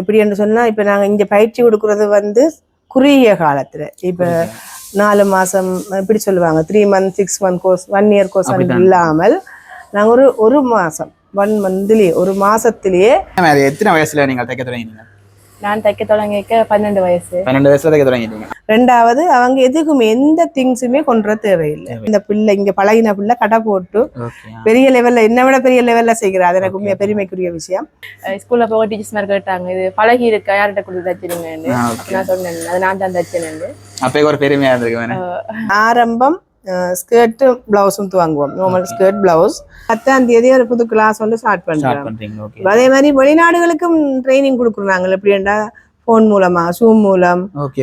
எப்படி என்று சொன்னா இப்ப நாங்க இங்க பயிற்சி கொடுக்கறது வந்து குறுகிய காலத்துல. இப்ப நாலு மாசம் இப்படி சொல்லுவாங்க. Three month six month course one year course. இல்லாமல் நாங்க ஒரு ஒரு மாசம் ஒன் மந்த்லயே ஒரு மாசத்திலேயே அது எத்தனை வயசுல நீங்க தைக்க தொடங்கினீங்க? நான் தைக்க தொடங்கிக்க பன்னெண்டு வயசு. பன்னெண்டு வயசுல தைக்க தொடங்கிட்டீங்க. ரெண்டாவது அவங்க எதுக்குமே எந்த திங்ஸுமே கொண்டு தேவையில்லை. இந்த பிள்ளை இங்க பழகின பிள்ளை கடை போட்டு பெரிய லெவல்ல என்ன விட பெரிய லெவல்ல செய்கிறா. அது எனக்கு உண்மையா பெருமைக்குரிய விஷயம். ஸ்கூல்ல போக டீச்சர்ஸ் மாதிரி கேட்டாங்க இது பழகி இருக்கா யார்கிட்ட கொடுத்து தச்சிருங்கன்னு. அப்ப நான் சொன்னேன் அது நான் தான் தச்சேன்னு. அப்பயே ஒரு பெருமையா இருந்திருக்கு வேணா ஆரம்பம் ஸ்கர்ட்டும் பிளவுஸும் துவாங்குவோம் நார்மல் ஸ்கர்ட் பிளவுஸ் பத்தாம் தேதி ஒரு புது கிளாஸ் வந்து ஸ்டார்ட் ஓகே அதே மாதிரி வெளிநாடுகளுக்கும் ட்ரைனிங் கொடுக்குறாங்க எப்படின்னா ஃபோன் மூலமா ஜூம் மூலம்.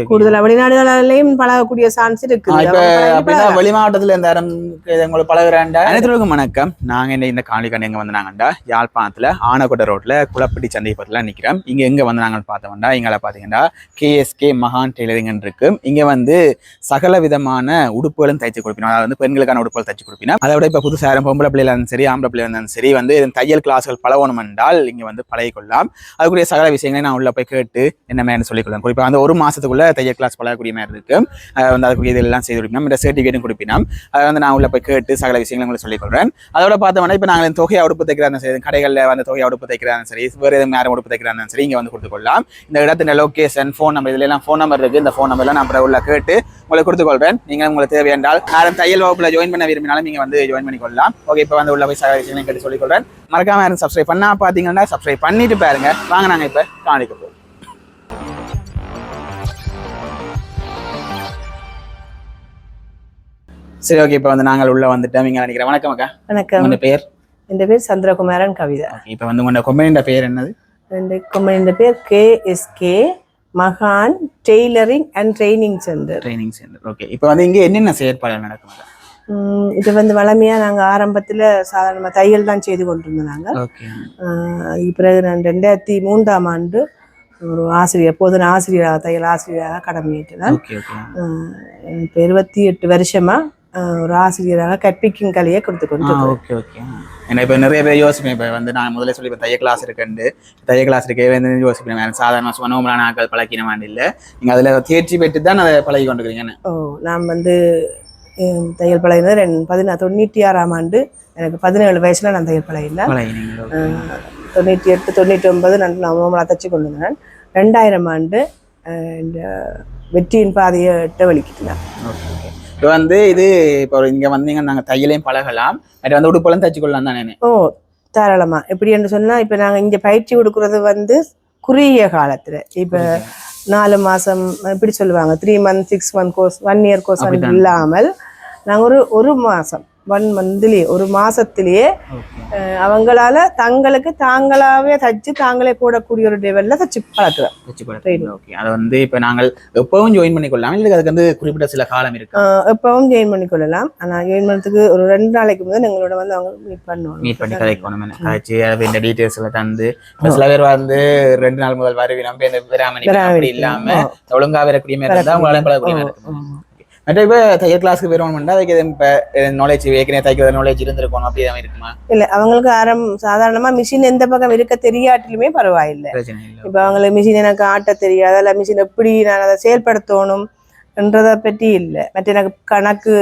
கூடுதலா வெளிநாடுகளிலையும் பழகக்கூடிய சான்ஸ் பழகலாம். வெளி மாவட்டத்துல இந்த உங்களுக்கு பழகுறாண்டா? அனைத்துக்கும் வணக்கம். நாங்க இந்த இந்த காணொலி கண்டு எங்க வந்தாங்கண்டா யாழ்ப்பாணத்துல ஆனக்கோட்டை ரோட்ல குளப்பட்டி சந்தை பக்கத்துல நிக்கிறோம். இங்க எங்க வந்தாங்கன்னு பார்த்தோம்னா இங்கே பாத்தீங்கன்னா கேஎஸ்கே மகான் டெய்லரிங் இருக்கு. இங்க வந்து சகல விதமான உடுப்புகளும் தைச்சு கொடுப்பினோம். அதாவது வந்து பெண்களுக்கான உடுப்புகள் தைச்சு கொடுப்பினோம். அதை விட இப்ப யாரும் பொம்பளை பிள்ளைல இருந்தாலும் சரி ஆம்பளை பிள்ளைல இருந்தாலும் சரி வந்து தையல் கிளாஸ்கள் பழகணும் என்றால் இங்க வந்து பழகிக்கொள்ளலாம். அதுக்குரிய சகல விஷயங்களை நான் உள்ள போய் கேட்டு என்ன மாதிரி குறிப்பாக குறிப்பா வந்து ஒரு மாதத்துக்குள்ளே தையல் கிளாஸ் பழகக்கூடிய மாதிரி இருக்குது வந்து அதுக்குரிய இதெல்லாம் செய்து கொடுப்பினோம். இந்த சர்டிஃபிகேட்டும் கொடுப்பினோம். அதை வந்து நான் உள்ள போய் கேட்டு சகல விஷயங்களை உங்களுக்கு சொல்லிக்கொள்கிறேன் அதோட பார்த்தோம்னா இப்போ நாங்கள் தொகையை உடுப்பு தைக்கிறாங்க சரி கடைகளில் வந்து தொகையை உடுப்பு தைக்கிறாங்க சரி வேறு எதுவும் யாரும் உடுப்பு தைக்கிறாங்க சரி இங்கே வந்து கொடுத்துக்கொள்ளலாம் இந்த இடத்துல லொகேஷன் ஃபோன் நம்பர் இதுலாம் ஃபோன் நம்பர் இருக்குது இந்த ஃபோன் நம்பர்லாம் நான் அப்புறம் உள்ள கேட்டு உங்களுக்கு கொடுத்துக்கொள்றேன் நீங்கள் உங்களுக்கு தேவை என்றால் யாரும் தையல் வகுப்பில் ஜாயின் பண்ண விரும்பினாலும் நீங்கள் வந்து ஜாயின் பண்ணிக்கொள்ளலாம் ஓகே இப்போ வந்து உள்ள போய் சகல விஷயங்களும் கேட்டு சொல்லிக்கொள்கிறேன் மறக்காமல் யாரும் சப்ஸ்கிரைப் பண்ணால் பார்த்தீங்கன்னா சப்ஸ்கிரைப் பண்ணிட்டு பாருங்க. வாங்க நாங்கள் இப்போ காணிக்க போகிறோம் சரி ஓகே இப்போ வந்து நாங்கள் உள்ள வந்துட்டோம். இங்கே நினைக்கிறேன் வணக்கம் அக்கா. வணக்கம். உங்க பேர்? என் பேர் சந்திரகுமாரன் கவிதா. இப்போ வந்து உங்களோட கொம்பனியோட பேர் என்னது? இந்த கம்பெனி பேர் கேஎஸ்கே மகான் tailoring and training centre. Training centre okay இப்போ வந்து இங்கே என்னென்ன செயற்பாடுகள் நடக்கும் இது வந்து வளமையா நாங்க ஆரம்பத்துல சாதாரணமா தையல் தான் செய்து கொண்டிருந்தோம் நாங்க. ஓகே ஆஹ் பிறகு நான் ரெண்டாயிரத்தி மூன்றாம் ஆண்டு ஒரு ஆசிரியர் போதன ஆசிரியராக தையல் ஆசிரியராக ஆஹ் இப்போ இருபத்தி எட்டு வருஷமா ஆஹ் ஒரு ஆசிரியராக கற்பிக்கும் கலையை கொடுத்து கொண்டு ஓகே ஓகே ஏன்னா இப்போ நிறைய பேர் யோசிப்பேன். இப்போ வந்து நான் முதல்ல சொல்லி இப்போ தைய கிளாஸ் இருக்குண்டு. தைய கிளாஸ் இருக்கே வந்து யோசிப்பேன். வேறு சாதாரண சும்மா நோம்பலான ஆட்கள் பழக்கின இல்லை. நீங்கள் அதில் தேர்ச்சி பெற்று தான் அதை பழகி கொண்டிருக்கீங்கன்னு ஓ நான் வந்து தையல் பழகினது ரெண்டு பதினா தொண்ணூற்றி ஆறாம் ஆண்டு. எனக்கு பதினேழு வயசுல நான் தையல் பழகினேன். தொண்ணூற்றி எட்டு தொண்ணூற்றி ஒன்பது நான் நவம்பர் தச்சு கொண்டு வந்தேன். ரெண்டாயிரம் ஆண்டு வெற்றியின் பாதையை எட்ட வலிக்கிட்டேன் ஓகே ஓகே இப்போ வந்து இது இப்போ இங்கே வந்தீங்க நாங்கள் தையலையும் பழகலாம். அது வந்து உடுப்பெல்லாம் தச்சு கொள்ளலாம் தானே ஓ தாராளமா. எப்படி என்று சொன்னா இப்ப நாங்க இங்க பயிற்சி கொடுக்கறது வந்து குறுகிய காலத்துல. இப்ப நாலு மாசம் இப்படி சொல்லுவாங்க. Three month six month course one year course. இல்லாமல் நாங்க ஒரு ஒரு மாசம். ஒன் மந்த்லயே ஒரு மாசத்திலேயே அவங்களால தங்களுக்கு தாங்களாவே தச்சு தாங்களே போடக்கூடிய ஒரு லெவல்ல தச்சு பழக்கிறோம் தச்சு கொள்ள ஓகே. அதை வந்து இப்போ நாங்கள் எப்பவும் ஜாயின் பண்ணிக்கொள்ளலாம்? இல்லை அதுக்கு வந்து குறிப்பிட்ட சில காலம் இருக்கு? எப்பவும் ஜாயின் பண்ணிக்கொள்ளலாம். ஆனா ஜாயின் பண்ணதுக்கு ஒரு ரெண்டு நாளைக்கு முதல் எங்களோட வந்து அவங்க மீட் பண்ணுவாங்க. மீட் பண்ணி கதைக்கணும் கதைச்சு இந்த டீட்டெயில்ஸ் எல்லாம் தந்து சில பேர் வந்து ரெண்டு நாள் முதல் வரவி நம்ம இந்த விராமணி இல்லாம ஓ. ஒழுங்கா வரக்கூடிய மாதிரி இருந்தா உங்களால பழகக்கூடிய. மற்ற இப்ப தையல் கிளாஸ்க்கு வேணும்னா அதுக்கு எதுவும் இப்ப நாலேஜ் ஏற்கனவே தைக்கிற நாலேஜ் இருந்திருக்கணும் அப்படி எதுவும் இருக்குமா? இல்ல அவங்களுக்கு ஆரம் சாதாரணமா மிஷின் எந்த பக்கம் இருக்க தெரியாட்டிலுமே பரவாயில்லை. இல்லை. இப்ப அவங்களுக்கு மிஷின் எனக்கு ஆட்ட தெரியாது அல்ல மிஷின் எப்படி நான் அதை செயல்படுத்தணும் என்றதை பற்றி இல்லை. மற்ற எனக்கு கணக்கு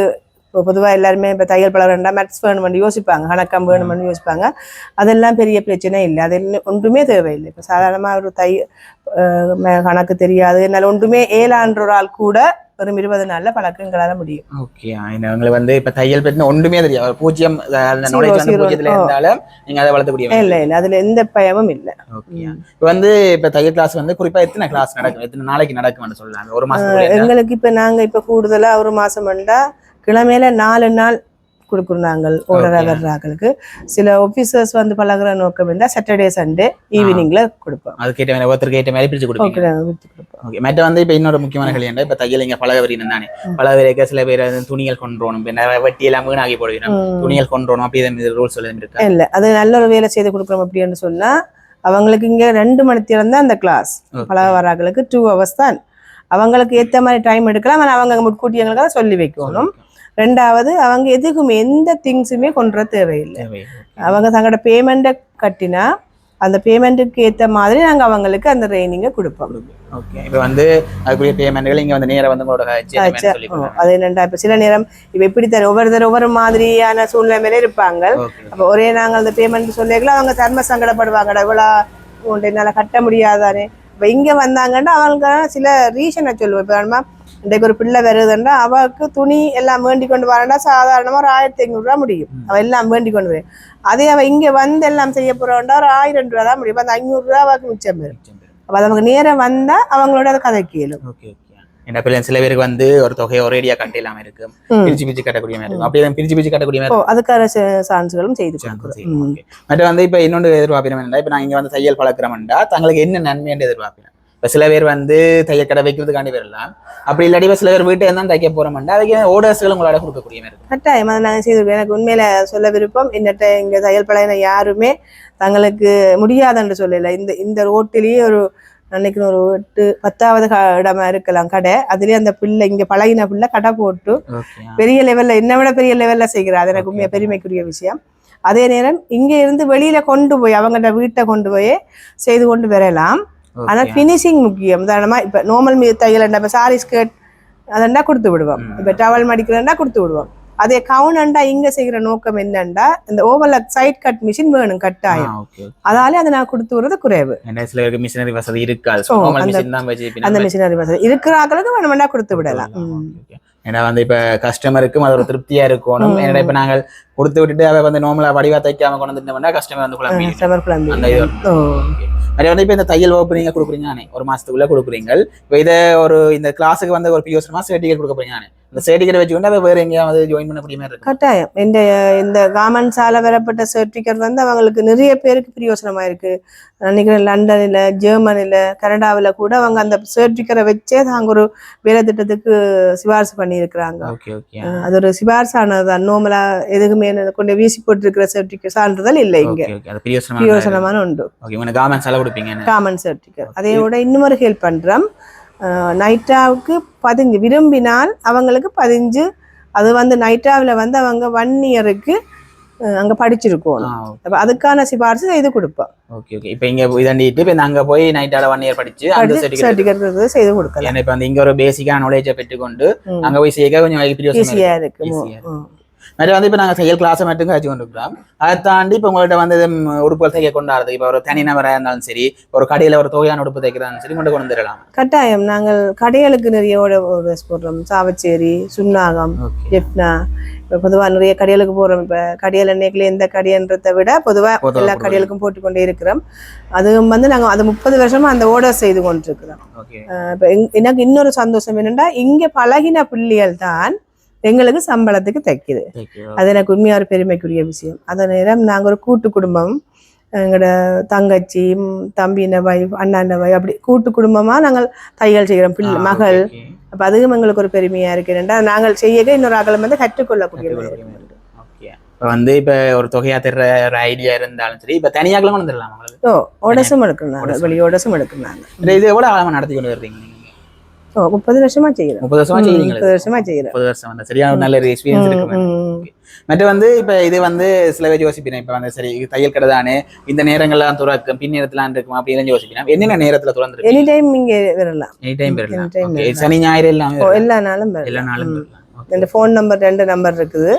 இப்போ பொதுவாக எல்லாருமே இப்போ தையல் பழகிறா மேத்ஸ் வேணுமென்னு யோசிப்பாங்க கணக்கம் வேணுமென்னு யோசிப்பாங்க. அதெல்லாம் பெரிய பிரச்சனை இல்லை அது ஒன்றுமே தேவையில்லை. இப்போ சாதாரணமாக ஒரு தை கணக்கு தெரியாது என்னால் ஒன்றுமே ஏழான்ற ஒரு ஆள் கூட வெறும் இருபது நாளில் பழக்கங்களால முடியும் ஓகே எங்களுக்கு வந்து இப்ப தையல் பற்றி ஒன்றுமே தெரியாது பூஜ்ஜியம். பூஜ்ஜியத்துல. இருந்தாலும் நீங்க அதை வளர்த்தக்கூடிய இல்லை இல்லை அதில் எந்த பயமும் இல்லை ஓகே இப்ப வந்து இப்ப தையல் கிளாஸ் வந்து குறிப்பா எத்தனை கிளாஸ் நடக்கும் எத்தனை நாளைக்கு நடக்கும்னு சொல்லலாம் ஒரு இருந்தா? எங்களுக்கு இப்போ நாங்கள் இப்போ கூடுதலாக ஒரு மாதம் வந்தா கிழமையில நாலு நாள் கொடுக்குறோம் நாங்கள் Okay. வர்றாங்களுக்கு. சில ஆஃபீஸர்ஸ் வந்து பழகுற நோக்கம் இருந்தால் சாட்டர்டே சண்டே ஈவினிங்ல கொடுப்போம். அதுக்கேற்ற மாதிரி ஒருத்தருக்கு ஏற்ற மாதிரி விற்று கொடுப்போம். ஓகே மற்ற வந்து இப்போ இன்னொரு முக்கியமான கல்யாணம் இப்போ தையல் இங்கே பழக வரீங்க தானே. பழக வரைக்க சில பேர் துணிகள் கொண்டுறோம் நிறைய வட்டி எல்லாம் வீணாகி போடுவீங்க ம். துணிகள் கொண்டுறோம் அப்படி ரூல்ஸ் இருக்கா? இல்லை அது நல்ல ஒரு வேலை செய்து கொடுக்குறோம் அப்படின்னு சொன்னா அவங்களுக்கு இங்க ரெண்டு மணி நேரம் தான் அந்த கிளாஸ். பழக வர்றாங்களுக்கு டூ ஹவர்ஸ் தான். அவங்களுக்கு ஏத்த மாதிரி டைம் எடுக்கலாம் ஆனா அவங்க முட்கூட்டி எங்களுக்கு சொல்லி வைக்கணும். ரெண்டாவது அவங்க எதுக்குமே எந்த திங்ஸுமே கொண்டு வர தேவையில்லை. தேவை. அவங்க தங்களோட பேமெண்ட்டை கட்டினா அந்த பேமெண்ட்டுக்கு ஏத்த மாதிரி நாங்க அவங்களுக்கு அந்த ட்ரைனிங்கை கொடுப்போம். ஓகே இப்போ வந்து அதுக்குரிய பேமெண்ட்கள் இங்க வந்து நேரா வந்து உங்களோட அது என்னண்டா இப்ப சில நேரம் இப்ப எப்படி தர ஒவ்வொருத்தர் ஒவ்வொரு மாதிரியான சூழ்நிலையில இருப்பாங்க. ஓகே அப்ப ஒரே நாங்கள் அந்த பேமெண்ட் சொல்லிக்கலாம் அவங்க தர்ம சங்கடப்படுவாங்கடா இவ்வளோ உண்டு என்னால கட்ட முடியாதானே. இப்ப இங்க வந்தாங்கன்னா அவங்க சில ரீசனை சொல்லுவோம். இப்ப இன்றைக்கு ஒரு பிள்ளை வருதுன்னா அவளுக்கு துணி எல்லாம் வேண்டி கொண்டு வரேன்டா சாதாரணமா ஒரு ஆயிரத்தி ஐநூறு ரூபா முடியும் அவ எல்லாம் வேண்டி கொண்டு வரேன் அதே அவ இங்க வந்து எல்லாம் செய்ய போறோம்டா ஒரு ஆயிரம் ரூபா தான் முடியும். அந்த ஐநூறு ரூபா அவளுக்கு மிச்சம் வரும். அப்ப அது நமக்கு நேரம் வந்தா அவங்களோட அதை கதை கேளும் ஓகே ஓகே. என்ன பிள்ளை சில பேருக்கு வந்து ஒரு தொகையை ஒரேடியா கட்ட இல்லாம இருக்கு ம். பிரிச்சு பிரிச்சு கட்டக்கூடிய மாதிரி இருக்கும். அப்படியே பிரிச்சு பிரிச்சு கட்டக்கூடிய மாதிரி அதுக்கான சான்ஸ்களும் செய்து இருக்கும். மற்ற வந்து இப்ப இன்னொன்று எதிர்பார்ப்பினம் என்ன இப்ப நான் இங்க வந்து தையல் பழக்கிறோம்டா தங்களுக்கு என்ன நன்மை என்று எதிர்பார்ப்பினம்? இப்ப சில பேர் வந்து தையல் கடை வைக்கிறதுக்காண்டி வரலாம். அப்படி இல்லாட்டி இப்ப சில பேர் வீட்டை தான் தைக்க போறோம்டா அதுக்கு ஓடர்ஸ்கள் உங்களால கொடுக்கக்கூடிய மாதிரி கட்டாயம். அதை நாங்கள் செய்திருக்கோம் எனக்கு உண்மையில சொல்ல விருப்பம் என்னட்ட இங்க தையல் பழகின யாருமே தங்களுக்கு முடியாதுன்னு சொல்லல. இந்த இந்த ரோட்டிலேயே ஒரு அன்னைக்கு ஒரு எட்டு பத்தாவது இடமா இருக்கலாம் கடை. அதுலயே அந்த பிள்ளை இங்க பழகின பிள்ளை கடை போட்டு பெரிய லெவல்ல என்னை விட பெரிய லெவல்ல செய்கிறா அது எனக்கு உண்மையா பெருமைக்குரிய விஷயம். அதே நேரம் இங்க இருந்து வெளியில கொண்டு போய் அவங்கள்ட்ட வீட்டை கொண்டு போய் செய்து கொண்டு வரலாம். ஆனா ஃபினிஷிங் முக்கியம். உதாரணமா இப்ப நார்மல் மீ தையல் இப்ப சாரி ஸ்கர்ட் அதெண்டா கொடுத்து விடுவோம். இப்ப டவல் மடிக்கிறேன்டா கொடுத்து விடுவோம். அதே கவுனண்டா இங்க செய்கிற நோக்கம் என்னண்டா இந்த ஓவர்லாக் சைட் கட் மிஷின் வேணும் கட்டாயம் ஓகே அதாலே அதை நான் கொடுத்து விடுறது குறைவு. மிஷினரி வசதி இருக்காது. அந்த- மிஷினரி வசதி. இருக்கிற ஆக்களுக்கு வேணுமெண்டா கொடுத்து விடலாம். ஏன்னா வந்து இப்ப கஸ்டமருக்கும் அது ஒரு திருப்தியா இருக்கணும். ஏன்னா இப்ப நாங்கள் கொடுத்து விட்டுட்டு அவ வந்து நார்மலா வடிவா தைக்காம கொண்டு வந்துட்டோம்னா கஸ்டமர் வந்து குழம்பி குழம்பு அந்த இது. அதே வந்து இப்ப இந்த தையல் வகுப்பு நீங்க கொடுக்குறீங்க தானே ஒரு மாசத்துக்குள்ள கொடுக்குறீங்க இப்ப இதை ஒரு இந்த கிளாஸுக்கு வந்து ஒரு பியூசர் மாசம் சர்டிஃபிகேட் கொடுக்க போறீங்க தானே இந்த சர்டிஃபிகேட் வச்சுக்கொண்டு வேற எங்கேயாவது ஜாயின் பண்ணக்கூடிய மாதிரி இருக்கும். கட்டாயம். இந்த இந்த கார்மெண்ட்ஸால வரப்பட்ட சர்டிஃபிகேட் வந்து அவங்களுக்கு நிறைய பேருக்கு பிரயோசனமா இருக்கு. நினைக்கிறேன் லண்டனில் ஜெர்மனில கனடாவில் கூட அவங்க அந்த சர்டிஃபிகேட்டை வச்சே தாங்க ஒரு வேலை திட்டத்துக்கு சிபாரிசு பண்ணியிருக்கிறாங்க. Okay okay. அஹ் அது ஒரு சிபாரிசானது நோமலா எதுக்குமே கொண்டு வீசி போட்டிருக்கிற சர்டிஃபிகேட் சான்றிதழ் இல்லை இங்க. பிரயோசனமான உண்டு? காமன் சர்டிஃபிகேட் அதையோட இன்னொரு ஹெல்ப் பண்றோம். நைட்டாவுக்கு பதிஞ்சு விரும்பினால் அவங்களுக்கு பதிஞ்சு அது வந்து நைட்டாவில் வந்து அவங்க ஒன் இயருக்கு அங்க படிச்சிருக்கணும் ஆ அப்ப அதுக்கான சிபாரிசு செய்து கொடுப்போம். ஓகே ஓகே இப்போ இங்க இதாண்டிட்டு இப்போ அங்க போய் நைட்டால ஒன் இயர் படிச்சு அந்த சர்டிஃபிகேட் செய்து கொடுக்கலாம். ஏன்னா இப்போ வந்து இங்க ஒரு பேசிக்கான நாலேஜை பெற்றுக்கொண்டு. அங்க போய் சேர்க்க கொஞ்சம் ஈஸியா இருக்கு. ஈஸியா ம். மாதிரி வந்து இப்போ நாங்கள் தையல் கிளாஸை மட்டும் கழிச்சு கொண்டிருக்கிறோம் அதை தாண்டி இப்போ உங்கள்கிட்ட வந்து உடுப்புகள் தைக்க கொண்டாடுறது. இப்போ ஒரு தனி நபராக இருந்தாலும் சரி ஒரு கடையில் ஒரு தொகையான உடுப்பு தைக்கிறதாலும் சரி கொண்டு கொண்டு வந்துடலாம். கட்டாயம். நாங்கள் கடைகளுக்கு நிறைய போடுறோம். சாவச்சேரி சுண்ணாகம் ஜெப்னா இப்போ பொதுவாக நிறைய கடைகளுக்கு போகிறோம் இப்போ கடையில் அன்னைக்குல எந்த கடைன்றதை விட பொதுவாக பொதுவா எல்லா. கடைகளுக்கும் போட்டுக்கொண்டே இருக்கிறோம். அதுவும் வந்து நாங்கள் அது முப்பது வருஷமா அந்த ஆர்டர் செய்து கொண்டிருக்கிறோம். இப்போ எனக்கு இன்னொரு சந்தோஷம் என்னன்னா இங்கே பழகின பிள்ளைகள் தான் எங்களுக்கு சம்பளத்துக்கு தைக்குது. அது எனக்கு உண்மையாக ஒரு பெருமைக்குரிய விஷயம். அதே நேரம் நாங்கள் ஒரு கூட்டு குடும்பம். எங்களோட தங்கச்சி தம்பின வைஃப் அண்ணாண்ட வைஃப் அப்படி கூட்டு குடும்பமாக நாங்கள் தையல் செய்கிறோம். பிள்ளை மகள். அப்போ அதுவும் எங்களுக்கு ஒரு பெருமையாக இருக்கு. ஏன்னா நாங்கள் செய்யவே இன்னொரு அகலம் வந்து கற்றுக்கொள்ளக்கூடிய இப்போ வந்து இப்போ ஒரு தொகையா தர்ற ஒரு ஐடியா இருந்தாலும் சரி இப்போ தனியாகலாம் கொண்டு வந்துடலாம் ஓ ஓடசும் எடுக்கிறாங்க வெளி ஓடசும் எடுக்கிறாங்க இந்த இது எவ்வளோ காலமாக நடத்தி கொண்டு ஓ முப்பது வருஷமா செய்கிறோம் முப்பது வருஷமா முப்பது வருஷமா செய்கிறோம் முப்பது வருஷம். வந்து சரியான நல்ல ஒரு எக்ஸ்பீரியன்ஸ் இருக்கு மற்ற வந்து இப்ப இது வந்து சில பேர் யோசிப்பேன் இப்ப வந்து சரி தையல் கடை தானே இந்த நேரங்கள்லாம் துறக்கும் பின் நேரத்துல இருக்கும் அப்படின்னு யோசிப்பேன் என்னென்ன நேரத்துல திறந்துருக்கு எனி டைம் இங்கே வரலாம். Any time. வரலாம். சனி ஞாயிறு எல்லாமே வரலாம். எல்லா நாளும் எல்லா வரலாம். நாளும் ம். இந்த ஃபோன் நம்பர் ரெண்டு நம்பர் இருக்குது.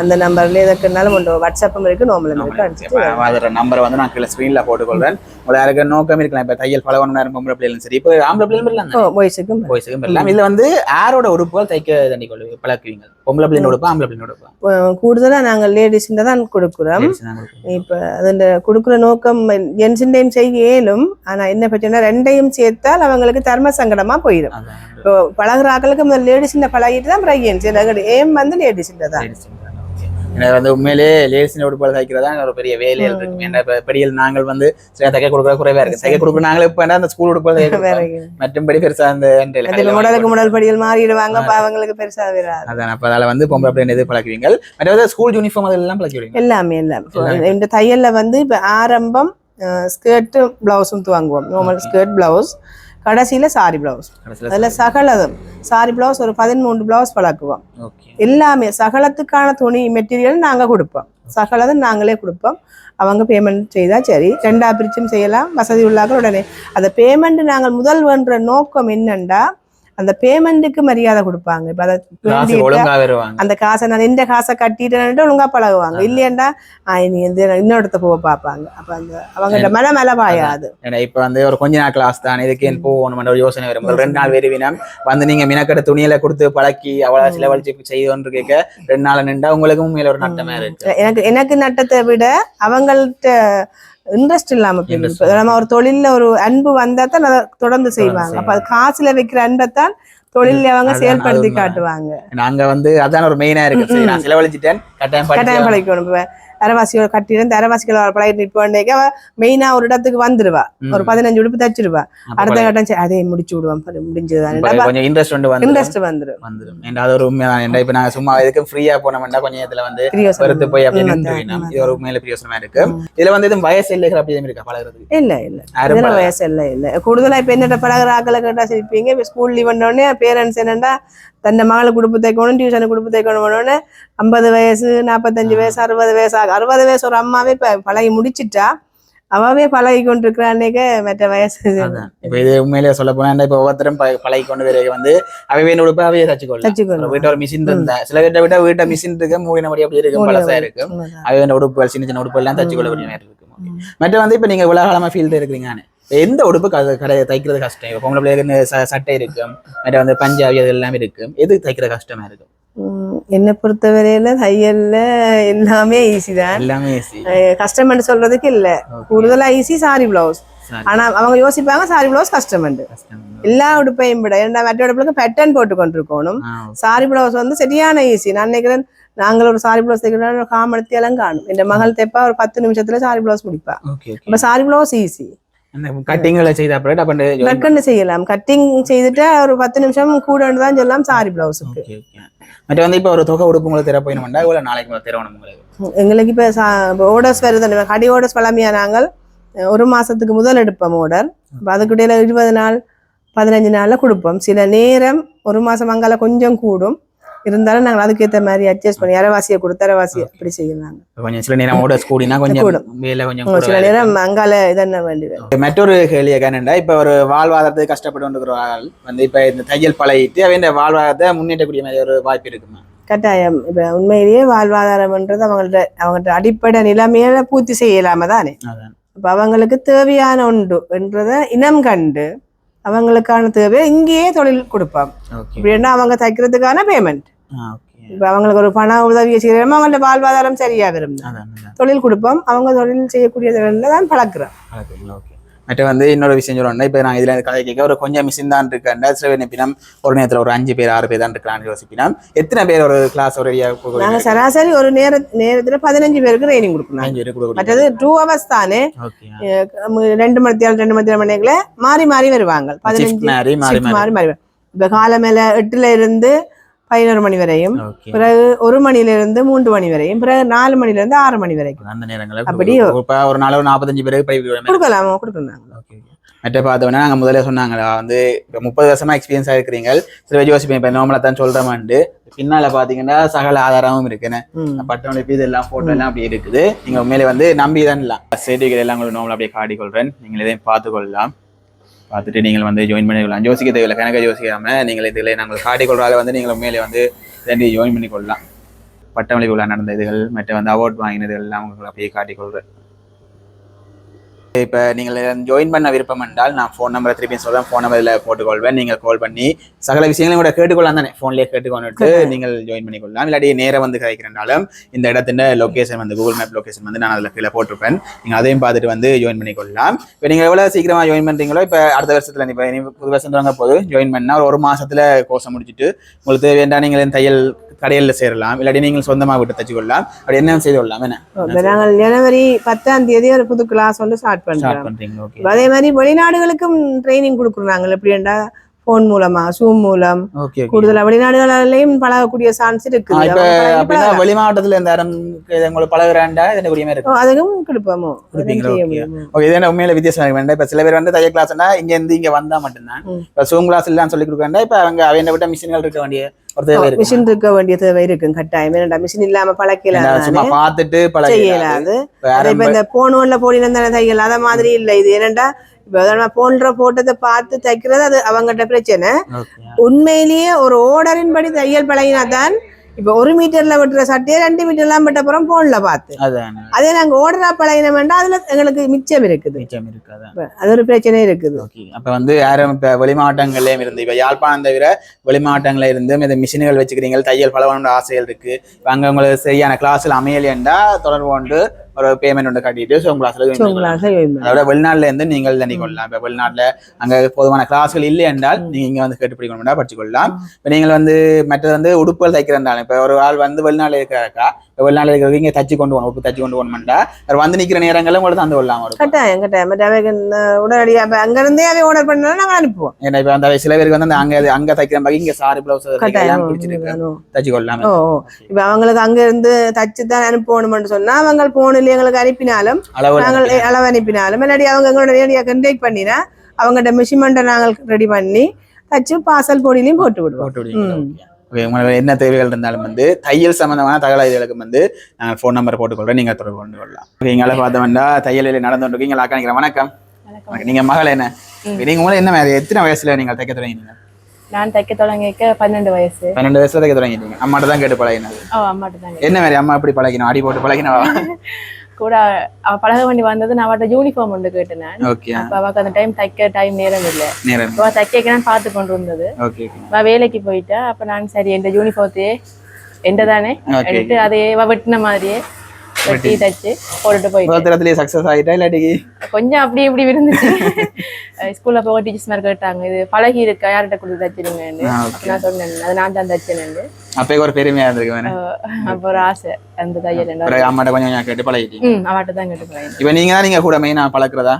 அந்த நம்பர்ல எதற்குனாலும் உண்டு வாட்ஸ்அப்பும் இருக்கு நார்மலும் இருக்கு அதோட நம்பரை வந்து நான் கீழே ஸ்க்ரீன்ல போட்டுக்கொள்றேன். உங்களுக்கு யாருக்கு நோக்கம் இருக்கலாம். இப்ப தையல் பழகணும் நேரம் பொம்பளை பிள்ளைகளும் சரி. இப்போ ஆம்பளை பிள்ளைகளும் ஓ பெறலாம் பாய்ஸுக்கும் பாய்ஸுக்கும் பெறலாம் இதுல வந்து யாரோட உடுப்புகள் தைக்க தண்ணி கொள்ளு பழக்குவீங்க. பொம்பளை பிள்ளைங்க உடுப்பா ஆம்பளை பிள்ளைங்க உடுப்பா. கூடுதலா நாங்கள் லேடிஸ்ல தான் கொடுக்குறோம். இப்ப அதுல கொடுக்குற நோக்கம் ஜென்ஸின் டைம் செய்ய இயலும் ஆனா என்ன பிரச்சனை ரெண்டையும் சேர்த்தால் அவங்களுக்கு தர்ம சங்கடமா போயிடும். இப்போ பழகுற ஆக்களுக்கு முதல்ல லேடிஸ்ல பழகிட்டு தான் பிறகு ஜென்ஸ் எனக்கு ஏம் வந்து லேடிஸ்ல தான். எனக்கு வந்து உண்மையிலே லேடிஸ் உடுப்புகள் தைக்கிறதா ஒரு பெரிய வேலைகள் இருக்கு ஏன்னா இப்ப பெரியல் நாங்கள் வந்து தைக்க கொடுக்குற குறைவா இருக்கு. தைக்க கொடுக்குற நாங்களே இப்ப என்ன அந்த ஸ்கூல் கொடுப்போம். மற்றும்படி பெருசா அந்த end ல அதுல முடலுக்கு முடல் படிகள் மாறிடுவாங்க. அவங்களுக்கு பெருசா வராது. அதான் அப்ப அதால வந்து பொம்பளை பிள்ளை எது பழக்குவீங்க மற்றது ஸ்கூல் யூனிஃபார்ம் அதெல்லாம் பழக்கிவிடுவீங்க எல்லாமே எல்லாம் இந்த தையல்ல வந்து இப்ப ஆரம்பம் ஸ்கர்ட்டும் பிளவுஸும் துவாங்குவோம். நார்மல் ஸ்கர்ட் பிளவுஸ் கடைசியில சாரி பிளவுஸ் அதுல சகலதும் சாரி பிளவுஸ் ஒரு பதிமூன்று பிளவுஸ் பழக்குவோம் ஓகே எல்லாமே சகலத்துக்கான துணி மெட்டீரியல் நாங்க கொடுப்போம். சகலதும் நாங்களே கொடுப்போம். அவங்க பேமெண்ட் செய்தால் சரி. ரெண்டா பிரிச்சும் செய்யலாம். வசதி உள்ளாக்கள் உடனே. அந்த பேமெண்ட் நாங்கள் முதல் வேண்ட நோக்கம் என்னண்டா? அந்த பேமெண்ட்டுக்கு மரியாதை கொடுப்பாங்க. இப்போ அதை அந்த காசை நான் இந்த காசை கட்டிட்டேன்ட்டு ஒழுங்கா பழகுவாங்க. இல்லையாண்டா நீ இந்த இன்னொருத்த போக பார்ப்பாங்க. அப்ப அந்த அவங்கள்ட்ட மேல மேல பாயாது ஏன்னா இப்ப வந்து ஒரு கொஞ்ச நாள் கிளாஸ் தான் இதுக்கு போகணும் ஒரு யோசனை வரும். ரெண்டு நாள் வருவினா வந்து நீங்க மினக்கடை துணியில கொடுத்து பழக்கி அவ்வளவு செலவழிச்சு செய்தோன்னு கேட்க ரெண்டு நாள் நின்றா உங்களுக்கும் மேல ஒரு நட்டமா இருக்கு. எனக்கு எனக்கு நட்டத்தை விட அவங்கள்ட்ட இன்ட்ரெஸ்ட் இல்லாம நம்ம ஒரு தொழில்ல ஒரு அன்பு வந்தா தான் அதை தொடர்ந்து செய்வாங்க. அப்ப அது காசுல வைக்கிற அன்பைத்தான் தொழில அவங்க செயல்படுத்தி. காட்டுவாங்க. நாங்க வந்து அதான் ஒரு மெயினா இருக்கு. நான் செலவழிச்சிட்டேன் கட்டாயம் கட்டாயம் இப்ப அரவாசியோட கட்டிடம் அரவாசிகளை பழகிட்டு நிற்போன்னேக்க மெயினா ஒரு இடத்துக்கு வந்துருவா. ஒரு பதினஞ்சு உடுப்பு தச்சிருவா. அடுத்த கட்டம் சரி, அதே முடிச்சு விடுவோம். பாரு, முடிஞ்சதுதான் இன்ட்ரெஸ்ட் வந்து இன்ட்ரெஸ்ட் வந்துரும். வந்துடும் ஏன்டா அது ஒரு உண்மைதான். இப்ப நாங்க சும்மா இதுக்கு ஃப்ரீயா போனோம்னா கொஞ்சம் இதுல வந்து. வெறுத்து போய் உண்மைதான். இது ஒரு உண்மையில பிரியோசனமா இருக்கு. இதுல வந்து இது வயசு இல்லைங்கிற அப்படி எதுவும் இருக்கா? பழகுறதுக்கு? இல்ல இல்ல. வயசு இல்ல இல்ல. கூடுதலா இப்ப என்னட்ட பழகுற ஆக்களை கேட்டா சிரிப்பீங்க இப்ப ஸ்கூல் லீவ் உடனே பேரண்ட்ஸ் என்னண்டா தன்னை மகளை குடுப்பு தைக்கணும் டியூஷன் குடுப்பு தைக்கணும் ஐம்பது வயசு நாற்பத்தஞ்சு வயசு அறுபது வயசு ஆகும் அறுபது வயசு ஒரு அம்மாவே இப்ப பழகி முடிச்சிட்டா அவவே பழகி கொண்டிருக்கிறான்னே மற்ற வயசு. இப்ப இது உண்மையிலேயே சொல்ல போனா இப்ப ஒவ்வொருத்தரும் பழகி கொண்டு வர வந்து அவையே உடுப்பு அவையே தச்சுக்கொள்ளலாம். தச்சுக்கொள்ளலாம். வீட்டை ஒரு மிஷின் இருந்தா சில வீட்டை விட வீட்டை மிஷின் இருக்கு மூடினபடி அப்படி இருக்கு பழசா இருக்கு. உண்மைதான். அவைய உடுப்புகள் சின்ன சின்ன உடுப்பு எல்லாம் தச்சுக்கொள்ள வேண்டிய மாதிரி இருக்கு மற்ற வந்து இப்ப நீங்க உலகாலமா ஃபீல்டு இருக்கிறீங்க எந்த உடுப்பு கடை தைக்கிறது கஷ்டம்? இப்போ பொம்பளை பிள்ளைகளுக்கு சட்டை இருக்கும் மற்ற வந்து பஞ்சாபி அது எல்லாம் இருக்கும். எது தைக்கிறது கஷ்டமா இருக்கும்? என்னை பொறுத்தவரையில தையல்ல எல்லாமே ஈஸி தான். எல்லாமே. அஹ் கஷ்டம்னு சொல்றதுக்கு இல்ல. கூடுதலா ஈஸி சாரி பிளவுஸ். ஆனா அவங்க யோசிப்பாங்க சாரி பிளவுஸ் கஷ்டம்ண்டு கஷ்டம் எல்லா உடுப்பையும் விட மற்ற உடுப்புக்கு பேட்டர்ன் போட்டு கொண்டிருக்கணும். சாரி பிளவுஸ் வந்து சரியான ஈஸி நான் நினைக்கிறேன் நாங்கள் ஒரு சாரி பிளவுஸ் தைக்கிறோம் எல்லாம் காணும் என் மகள் தைப்பா ஒரு பத்து நிமிஷத்துல சாரி பிளவுஸ் முடிப்பா. அப்ப சாரி பிளவுஸ் ஈஸி கட்டிங்களை செய்த அப்புறம் அப்ப டக்குன்னு செய்யலாம். கட்டிங் செய்துட்டு ஒரு பத்து நிமிஷம் கூடன்னு தான் சொல்லலாம் சாரி பிளவுஸுக்கு. மற்ற வந்து இப்ப ஒரு தொகை உடுப்பு உங்களுக்கு தெர போயிடும்டா இவ்வளவு நாளைக்கு தெரவணும் உங்களுக்கு எங்களுக்கு இப்போ ஓடர்ஸ் வருது கடி ஓடர்ஸ் பழமையா நாங்கள் ஒரு மாசத்துக்கு முதல் எடுப்போம் ஓர்டர் இப்போ அதுக்கிடையில இருபது நாள் பதினஞ்சு நாள்ல கொடுப்போம். சில நேரம் ஒரு மாசம் அங்கால கொஞ்சம் கூடும். இருந்தாலும் நாங்கள் அதுக்கேற்ற மாதிரி அட்ஜஸ்ட் பண்ணி அரைவாசியை கொடுத்து அரைவாசியை அப்படி செய்யலாம் கொஞ்சம் சில நேரம் ஓட கூடினா கொஞ்சம் கொஞ்சம் சில நேரம் அங்கால இதென்ன வேண்டியது மற்றொரு கேள்வி என்னண்டா இப்ப ஒரு வாழ்வாதாரத்துக்கு கஷ்டப்பட்டு கொண்டிருக்கிற ஆள் வந்து இப்ப இந்த தையல் பழகிட்டு அவன் வாழ்வாதாரத்தை முன்னேற்றக்கூடிய மாதிரி ஒரு வாய்ப்பு இருக்குமா? கட்டாயம். இப்போ உண்மையிலேயே வாழ்வாதாரம்ன்றது அவங்கள்ட்ட அவங்கள்ட்ட அடிப்படை நிலைமையில பூர்த்தி செய்யலாம தானே. அப்ப அவங்களுக்கு தேவையான ஒன்று என்றதை இனம் கண்டு அவங்களுக்கான தேவை இங்கேயே தொழில் கொடுப்போம் ஓகே இப்படின்னா அவங்க தைக்கிறதுக்கான பேமெண்ட் இப்ப அவங்களுக்கு ஒரு பண உதவியை செய்யறோமோ அவங்களோட வாழ்வாதாரம் சரியா வரும் அதான் அதான். தொழில் கொடுப்போம் அவங்க தொழில் செய்யக்கூடிய தொழில தான் பழக்கிறோம் மற்ற வந்து இன்னொரு விஷயம் சொல்லணும்னா இப்போ நான் இதில் கதை கேட்க ஒரு கொஞ்சம் மிஷின் தான் இருக்கேன் சில பேர் நினைப்பினம் ஒரு நேரத்தில் ஒரு அஞ்சு பேர் ஆறு பேர் தான் இருக்கலாம்னு யோசிப்பினம். எத்தனை பேர் ஒரு கிளாஸ் ஒரு நாங்க சராசரி ஒரு நேர நேரத்துல பதினஞ்சு பேருக்கு ட்ரைனிங் கொடுக்கணும். அஞ்சு பேர் கொடுக்க மற்றது டூ ஹவர்ஸ் தானே? ரெண்டு மணி நேரம் ரெண்டு மணி நேரம் மணிக்குள்ள மாறி மாறி வருவாங்க. பதினஞ்சு மாறி மாறி மாறி. இப்ப காலை மேல எட்டுல இருந்து பதினோரு மணி வரையும். பிறகு ஒரு மணில இருந்து மூன்று மணி வரையும். பிறகு நாலு மணில இருந்து ஆறு மணி வரைக்கும். அந்த நேரங்களில் அப்படியோ? இப்போ ஒரு நாள் ஒரு நாற்பத்தஞ்சு பேருக்கு கொடுக்கலாமா கொடுக்கலாம் மற்ற பார்த்தோம்னா நாங்கள் முதல்ல சொன்னாங்களா வந்து முப்பது வருஷமா எக்ஸ்பீரியன்ஸ் இருக்கிறீங்க. சில யோசிப்பேன் இப்போ நார்மலாக தான் சொல்கிறோமாண்டு பின்னால பார்த்தீங்கன்னா சகல ஆதாரமும் இருக்குன்னு. ம். பட்டனுடைய இது எல்லாம் ஃபோட்டோ எல்லாம் அப்படி இருக்குது. நீங்கள் உண்மையிலே வந்து நம்பி தான் செய்திகள் எல்லாம் உங்களுக்கு நார்மலாக அப்படியே காட்டிக்கொள்கிறேன் நீங்கள் இதையும் பார்த்துக்கொள்ளலாம். பார்த்துட்டு நீங்கள் வந்து ஜாயின் பண்ணிக்கொள்ளலாம். யோசிக்க தேவையில்லை கணக்க யோசிக்காமல் நீங்கள் இதில் நாங்கள் காட்டிக்கொள்றால வந்து நீங்கள் உண்மையிலே வந்து ரெண்டு ஜாயின் பண்ணிக்கொள்ளலாம். பட்டமளிப்பு விழா நடந்த இதுகள் மற்ற வந்து அவார்ட் வாங்கினது எல்லாம் உங்களுக்கு அப்படியே காட்டிக்கொள்கிறேன் இப்போ நீங்கள் ஜாயின் பண்ண விருப்பம் என்றால் நான் ஃபோன் நம்பரை திருப்பி சொல்கிறேன் ஃபோன் நம்பரில் போட்டுக்கொள்வேன். நீங்கள் கால் பண்ணி சகல விஷயங்களையும் கூட கேட்டுக்கொள்ளலாம் தானே? ஃபோன்லேயே கேட்டுக்கொண்டுட்டு நீங்கள் ஜாயின் பண்ணிக்கொள்ளலாம். இல்லாட்டி நேராக வந்து கிடைக்கிறனாலும் இந்த இடத்துல லொக்கேஷன் வந்து கூகுள் மேப் லொக்கேஷன் வந்து நான் அதில் கீழே போட்டிருப்பேன். நீங்கள் அதையும் பார்த்துட்டு வந்து ஜாயின் பண்ணிக்கொள்ளலாம். இப்போ நீங்கள் எவ்வளோ சீக்கிரமாக ஜாயின் பண்ணுறீங்களோ இப்போ அடுத்த வருஷத்தில் இப்போ இனி புது வருஷம் தொடங்க போது ஜாயின் பண்ணால் ஒரு மாசத்துல கோர்ஸை முடிச்சுட்டு உங்களுக்கு தேவையான நீங்கள் தையல் கடையில் சேரலாம். இல்லாட்டி நீங்கள் சொந்தமாக விட்டு தச்சுக்கொள்ளலாம். அப்படி என்ன செய்து கொள்ளலாம்? என்ன? நாங்கள் ஜனவரி பத்தாம் தேதி ஒரு புது கிளாஸ் வந்து ஸ்டார்ட் ஸ்டார்ட் பண்றோம். அதே மாதிரி வெளிநாடுகளுக்கும் ட்ரைனிங் கொடுக்குறோம் நாங்கள் எப்படின்னா போன் மூலமா சூம் மூலம். கூடுதலா வெளிநாடுகளிலையும் பழகக்கூடிய சான்ஸ் பழகலாம். வெளி மாவட்டத்துல இந்த இடம் உங்களுக்கு பழகுறாண்டா? இதன் உரிமை இருக்கு? ஓ, அதுக்கும் கொடுப்போமோ. ஓகே. இது உண்மையில வித்தியாசம் இருக்கு? வேண்டாம் இப்ப சில பேர் வந்து தையல் கிளாஸ்னா இங்க இருந்து இங்க வந்தா மட்டும்தான். இப்ப சூம் கிளாஸ் எல்லாம் சொல்லி கொடுக்க இப்ப அவங்க அவங்க விட்ட மிஷின்கள் இருக்க வேண்டிய இருக்கு மிஷின் இருக்க வேண்டிய தேவை இருக்கும் கட்டாயம். ஏன்னா மிஷின் இல்லாம பழக்கல சும்மா பார்த்துட்டு பழகி செய்யலாது. அதே இப்ப இந்த போன் போடின தானே தையல் அத மாதிரி இல்ல. இது என்னடா இப்ப போன்ற போட்டதை பார்த்து தைக்கிறது அது அவங்ககிட்ட பிரச்சனை. உண்மையிலேயே ஒரு ஓர்டரின் படி தையல் பழகினா தான் இப்ப ஒரு மீட்டர்ல வெட்டுற சட்டையை ரெண்டு மீட்டர்லாம் வெட்ட போறோம் போன்ல பார்த்து. அதே நாங்க ஓர்டரா பழகின வேண்டாம் அதுல எங்களுக்கு மிச்சம் இருக்குது. மிச்சம் இருக்கு அதான் இப்ப அது ஒரு பிரச்சனை இருக்குது. அப்ப வந்து யாரும் இப்ப வெளி மாவட்டங்கள்லயும் இருந்து இப்ப யாழ்ப்பாணம் தவிர வெளி மாவட்டங்கள்ல இருந்து இந்த மிஷின்கள் வச்சுக்கிறீங்க தையல் பழகணும்னு ஆசைகள் இருக்கு. அங்க உங்களுக்கு சரியான கிளாஸ்ல அமையலையண்டா தொடர்பு கொண்டு ஒரு பேமெண்ட் ஒன்று கட்டிட்டு உங்களால அதோட வெளிநாட்டுல இருந்து நீங்கள் தண்ணி கொள்ளலாம். இப்ப வெளிநாட்டுல அங்க போதுமான கிளாஸ்கள் இல்லை என்றால் நீங்க இங்க வந்து கேட்டு படிக்கணும்னா படிச்சு கொள்ளலாம் இப்ப நீங்கள் வந்து மற்றது வந்து உடுப்புகள் தைக்கிறதாலும் இப்ப ஒரு ஆள் வந்து வெளிநாட்டுல இருக்கிறாக்கா இப்ப வெளிநாட்டுல இருக்கிறவங்க இங்க தச்சு கொண்டு போகணும் உடுப்பு தச்சு கொண்டு போகணும்டா அவர் வந்து நிக்கிற நேரங்கள்ல உங்களுக்கு தந்து ஒரு கட்டாயம் கட்டாயம். பட் அவைக்கு இந்த உடனடியா இப்ப அங்க இருந்தே அவை ஆர்டர் பண்ணா நாங்க அனுப்புவோம். ஏன்னா இப்ப அந்த சில பேருக்கு வந்து அந்த அங்க அங்க தைக்கிற மாதிரி இங்க சாரி பிளவுஸ் கட்டாயம். தச்சு கொள்ளலாம் ஓ. இப்ப அவங்களுக்கு அங்க இருந்து தச்சு தான் அனுப்பணும்னு சொன்னா அவங்க போனில் எங்களுக்கு அனுப்பினாலும் நாங்கள் அளவு அனுப்பினாலும் இல்லாட்டி அவங்க எங்களோட நேரடியாக கண்டெக்ட் பண்ணினா அவங்கள்ட்ட மெஷின்மெண்ட்டை நாங்கள் ரெடி பண்ணி தச்சு பார்சல் பொடியிலையும் போட்டு விடுவோம். ஓகே உங்களுக்கு என்ன தேவைகள் இருந்தாலும் வந்து தையல் சம்பந்தமான தகவல்களுக்கு வந்து நான் ஃபோன் நம்பர் போட்டுக்கொள்றேன். நீங்க தொடர்பு கொண்டு கொள்ளலாம். ஓகே எங்களை பார்த்தோம்னா தையல் வேலை நடந்து கொண்டிருக்கீங்க அக்கா நினைக்கிறேன் வணக்கம். வணக்கம். நீங்க மகள் என்ன? நீங்க முதல்ல என்ன எத்தனை வயசுல நீங்க தைக்க தொடங்கினீங்க? நான் தைக்க தொடங்கிக்க பன்னெண்டு வயசு. பன்னெண்டு வயசுல தைக்க தொடங்கிட்டீங்க. அம்மாட்ட தான் கேட்டு பழகினது ஓ அம்மாட்ட தாங்க என்ன மாதிரி அம்மா எப்படி பழகினோம்? அடி போட்டு பழகினவா கூட அவ பழக வேண்டி வந்தது நான் அவட்ட யூனிஃபார்ம் ஒன்று கேட்டேன் நான் அப்ப அவக்கு அந்த டைம் தைக்க டைம் நேரம் இல்லை. அவ தைக்க பார்த்து கொண்டு இருந்தது அவ வேலைக்கு போயிட்டா அப்ப நான் சரி எந்த யூனிஃபார்த்தையே எந்த தானே. எடுத்து அதே அவ வெட்டின மாதிரியே. வெட்டி. தச்சு போட்டுட்டு போயிட்டேன் சோத்திரத்திலேயே சக்சஸ் ஆகிட்டா இல்லாட்டி? கொஞ்சம் அப்படி இப்படி இருந்துச்சு ஸ்கூல்ல போக டீச்சர்ஸ் கேட்டாங்க இது பழகி இருக்கா? யார்கிட்ட கொடுத்து தச்சிருங்கன்னு நான் சொன்னேன் அது நான் தான் தச்சேன்னு அப்பே ஒரு பெருமையா இருந்திருக்கு அப்ப ஒரு ஆசை. அந்த தையல் அம்மாட்ட கொஞ்சம் கேட்டு பழகிட்டீங்க. அவட்ட தான் கேட்டு போறேன் இப்ப நீங்க தான் நீங்க கூட மெயினா பழக்கிறதா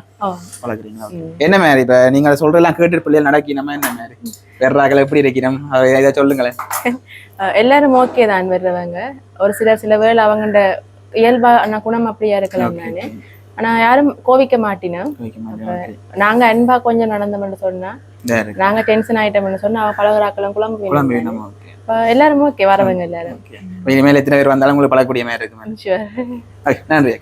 பழக்கிறீங்களா. என்ன மாதிரி இப்ப நீங்க சொல்றதெல்லாம் கேட்டு பிள்ளைகள் நடக்கணுமா? என்ன மாதிரி? வெர்றாக்கள் எப்படி இருக்கிறோம் அதை சொல்லுங்களேன். எல்லாரும் ஓகே தான் வர்றவங்க. ஒரு சிலர் சில வேளை அவங்கண்ட இயல்பா நான் குணம் அப்படியா இருக்கலாம் நானு. ஆனா யாரும் கோவிக்க மாட்டினா. நாங்க அன்பா கொஞ்சம் நடந்தோம்னு சொன்னா. நாங்க டென்ஷன் ஆயிட்டோம்னு சொன்னா அவ பழகுறாக்களும் குழம்பு எல்லாரும் ஓகே வரவங்க எல்லாரும். இனிமேல் எத்தனை பேர் வந்தாலும் உங்களுக்கு பழக்கக்கூடிய மாதிரி இருக்கு நன்றி.